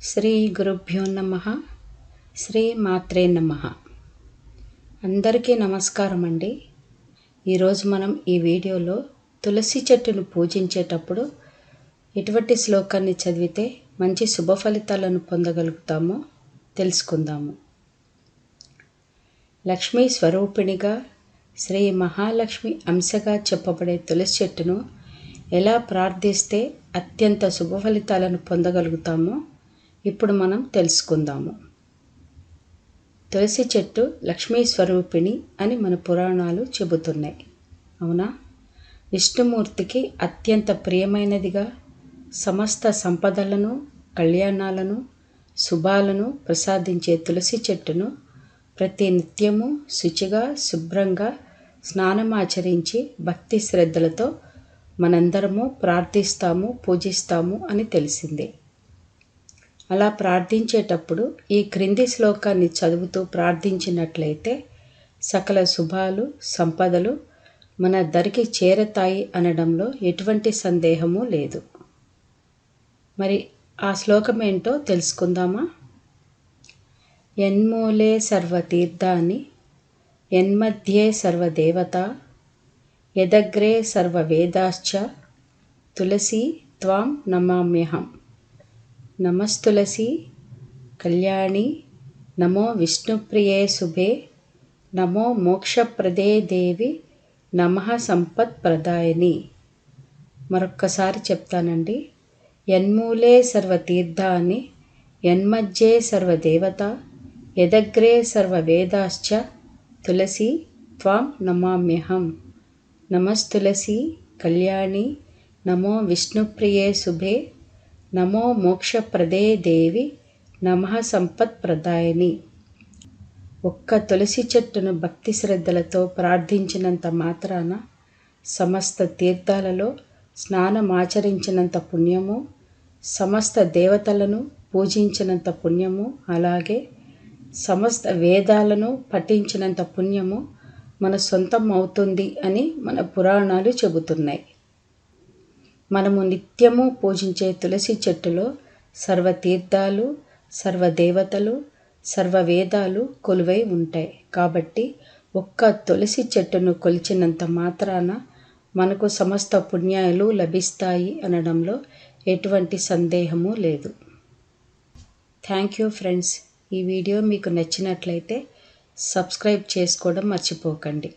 శ్రీ గురుభ్యో నమ శ్రీ మాత్రే నమ. అందరికీ నమస్కారం అండి. ఈరోజు మనం ఈ వీడియోలో తులసి చెట్టును పూజించేటప్పుడు ఎటువంటి శ్లోకాన్ని చదివితే మంచి శుభ ఫలితాలను పొందగలుగుతామో తెలుసుకుందాము. లక్ష్మీ స్వరూపిణిగా శ్రీ మహాలక్ష్మి అంశగా చెప్పబడే తులసి చెట్టును ఎలా ప్రార్థిస్తే అత్యంత శుభ ఫలితాలను పొందగలుగుతామో ఇప్పుడు మనం తెలుసుకుందాము. తులసి చెట్టు లక్ష్మీ స్వరూపిణి అని మన పురాణాలు చెబుతున్నాయి. అవునా? విష్ణుమూర్తికి అత్యంత ప్రియమైనదిగా సమస్త సంపదలను కళ్యాణాలను శుభాలను ప్రసాదించే తులసి చెట్టును ప్రతి నిత్యము శుచిగా శుభ్రంగా స్నానమాచరించి భక్తి శ్రద్ధలతో మనందరము ప్రార్థిస్తాము పూజిస్తాము అని తెలిసిందే. అలా ప్రార్థించేటప్పుడు ఈ క్రింది శ్లోకాన్ని చదువుతూ ప్రార్థించినట్లయితే సకల శుభాలు సంపదలు మన దరికి చేరతాయి అనడంలో ఎటువంటి సందేహము లేదు. మరి ఆ శ్లోకం ఏంటో తెలుసుకుందామా? ఎన్మూలే సర్వతీర్థాన్ని యన్మధ్యే సర్వదేవత యదగ్రే సర్వవేదాశ్చ తులసి త్వాం నమామ్యహం. నమస్తులసి కళ్యాణి నమో విష్ణుప్రియే శుభే నమో మోక్షప్రదే దేవి నమ సంపత్ప్రదాయని. మరొక్కసారి చెప్తానండి. యన్మూలే సర్వతీర్థాన్ని యన్మధ్యే సర్వదేవత యదగ్రే సర్వవేదాశ్చ తులసి త్వాం నమామ్యహం. నమస్తులసి కళ్యాణి నమో విష్ణుప్రియే శుభే నమో మోక్షప్రదే దేవి నమ సంపత్ప్రదాయని. ఒక్క తులసి చెట్టును భక్తి శ్రద్ధలతో ప్రార్థించినంత మాత్రాన సమస్త తీర్థాలలో స్నానమాచరించినంత పుణ్యము సమస్త దేవతలను పూజించినంత పుణ్యము అలాగే సమస్త వేదాలను పఠించినంత పుణ్యము మన సొంతం అవుతుంది అని మన పురాణాలు చెబుతున్నాయి. మనము నిత్యము పూజించే తులసి చెట్టులో సర్వతీర్థాలు సర్వదేవతలు సర్వవేదాలు కొలువై ఉంటాయి. కాబట్టి ఒక్క తులసి చెట్టును కొలిచినంత మాత్రాన మనకు సమస్త పుణ్యాలు లభిస్తాయి అనడంలో ఎటువంటి సందేహము లేదు. థ్యాంక్ యూ ఫ్రెండ్స్ ఈ వీడియో మీకు నచ్చినట్లయితే సబ్స్క్రైబ్ చేసుకోవడం మర్చిపోకండి.